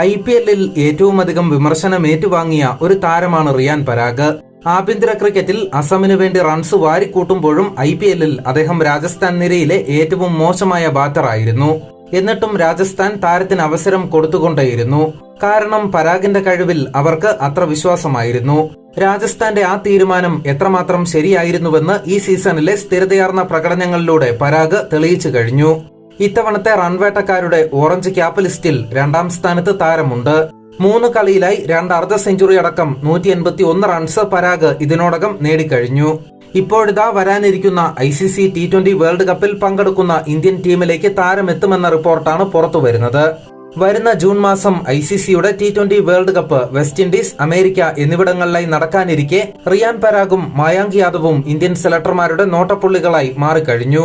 I P എല്ലിൽ ഏറ്റവും അധികം വിമർശനം ഏറ്റുവാങ്ങിയ ഒരു താരമാണ് റിയാൻ പരാഗ്. ആഭ്യന്തര ക്രിക്കറ്റിൽ അസമിന് വേണ്ടി റൺസ് വാരിക്കൂട്ടുമ്പോഴും ഐ പി എല്ലിൽ അദ്ദേഹം രാജസ്ഥാൻ നിരയിലെ ഏറ്റവും മോശമായ ബാറ്ററായിരുന്നു എന്നിട്ടും രാജസ്ഥാൻ താരത്തിന് അവസരം കൊടുത്തുകൊണ്ടേയിരുന്നു. കാരണം പരാഗിന്റെ കഴിവിൽ അവർക്ക് അത്ര വിശ്വാസമായിരുന്നു. രാജസ്ഥാന്റെ ആ തീരുമാനം എത്രമാത്രം ശരിയായിരുന്നുവെന്ന് ഈ സീസണിലെ സ്ഥിരതയാർന്ന പ്രകടനങ്ങളിലൂടെ പരാഗ് തെളിയിച്ചു കഴിഞ്ഞു. ഇത്തവണത്തെ റൺവേട്ടക്കാരുടെ ഓറഞ്ച് ക്യാപ്പ് ലിസ്റ്റിൽ രണ്ടാം സ്ഥാനത്ത് താരമുണ്ട്. മൂന്ന് കളിയിലായി രണ്ട് അർദ്ധ സെഞ്ചുറി അടക്കം നൂറ്റി എൺപത്തി ഒന്ന് റൺസ് പരാഗ് ഇതിനോടകം നേടിക്കഴിഞ്ഞു. ഇപ്പോഴിതാ വരാനിരിക്കുന്ന I C C T twenty world കപ്പിൽ പങ്കെടുക്കുന്ന ഇന്ത്യൻ ടീമിലേക്ക് താരമെത്തുമെന്ന റിപ്പോർട്ടാണ് പുറത്തുവരുന്നത്. വരുന്ന ജൂൺ മാസം ഐ സി സിയുടെ T twenty world cup West Indies America എന്നിവിടങ്ങളിലായി നടക്കാനിരിക്കെ റിയാൻ പരാഗും മായാങ്ക് യാദവും ഇന്ത്യൻ സെലക്ടർമാരുടെ നോട്ടപ്പുള്ളികളായി മാറിക്കഴിഞ്ഞു.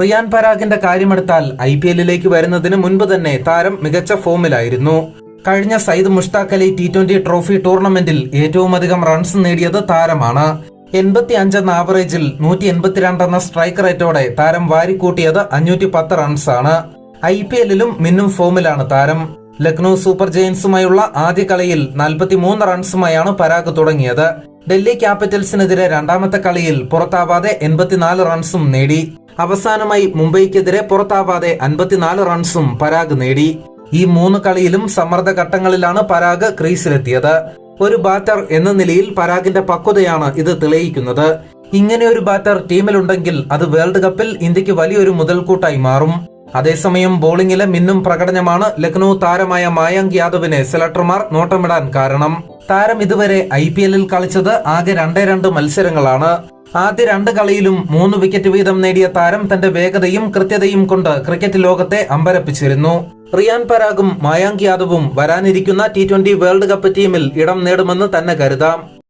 റിയാൻ പരാഗിന്റെ കാര്യമെടുത്താൽ ഐ പി എല്ലിലേക്ക് വരുന്നതിന് മുൻപ് തന്നെ താരം മികച്ച ഫോമിലായിരുന്നു. കഴിഞ്ഞ Syed Mushtaq Ali T twenty trophy ടൂർണമെന്റിൽ ഏറ്റവും അധികം റൺസ് നേടിയത് താരമാണ്. എൺപത്തി അഞ്ചെന്ന ആവറേജിൽ നൂറ്റി എൺപത്തിരണ്ട് എന്ന സ്ട്രൈക്ക് റേറ്റോടെ താരം വാരിക്കൂട്ടിയത് അഞ്ഞൂറ്റി പത്ത് റൺസാണ്. ഐ പി എല്ലിലും മിന്നും ഫോമിലാണ് താരം. ലക്നൌ സൂപ്പർ ജയൻസുമായുള്ള ആദ്യ കളിയിൽ നാൽപ്പത്തിമൂന്ന് റൺസുമായാണ് പരാഗ് തുടങ്ങിയത്. ഡൽഹി ക്യാപിറ്റൽസിനെതിരെ രണ്ടാമത്തെ കളിയിൽ പുറത്താവാതെ എൺപത്തിനാല് റൺസും നേടി. അവസാനമായി മുംബൈക്കെതിരെ പുറത്താവാതെ അൻപത്തിനാല് റൺസും പരാഗ് നേടി. ഈ മൂന്ന് കളിയിലും സമ്മർദ്ദ ഘട്ടങ്ങളിലാണ് പരാഗ് ക്രീസിലെത്തിയത്. ഒരു ബാറ്റർ എന്ന നിലയിൽ പരാഗിന്റെ പക്വതയാണ് ഇത് തെളിയിക്കുന്നത്. ഇങ്ങനെ ഒരു ബാറ്റർ ടീമിലുണ്ടെങ്കിൽ അത് വേൾഡ് കപ്പിൽ ഇന്ത്യയ്ക്ക് വലിയൊരു മുതൽക്കൂട്ടായി മാറും. അതേസമയം ബോളിംഗിലെ മിന്നും പ്രകടനമാണ് ലക്നൌ താരമായ മായങ്ക് യാദവിനെ സെലക്ടർമാർ നോട്ടമിടാൻ കാരണം. താരം ഇതുവരെ ഐ കളിച്ചത് ആകെ രണ്ടേ രണ്ട് മത്സരങ്ങളാണ്. ആദ്യ രണ്ട് കളിയിലും മൂന്ന് വിക്കറ്റ് വീതം നേടിയ താരം തന്റെ വേഗതയും കൃത്യതയും കൊണ്ട് ക്രിക്കറ്റ് ലോകത്തെ അമ്പരപ്പിച്ചിരുന്നു. റിയാൻ പരാഗും മായാങ്ക് യാദവും വരാനിരിക്കുന്ന ടി വേൾഡ് കപ്പ് ടീമിൽ ഇടം നേടുമെന്ന് തന്നെ കരുതാം.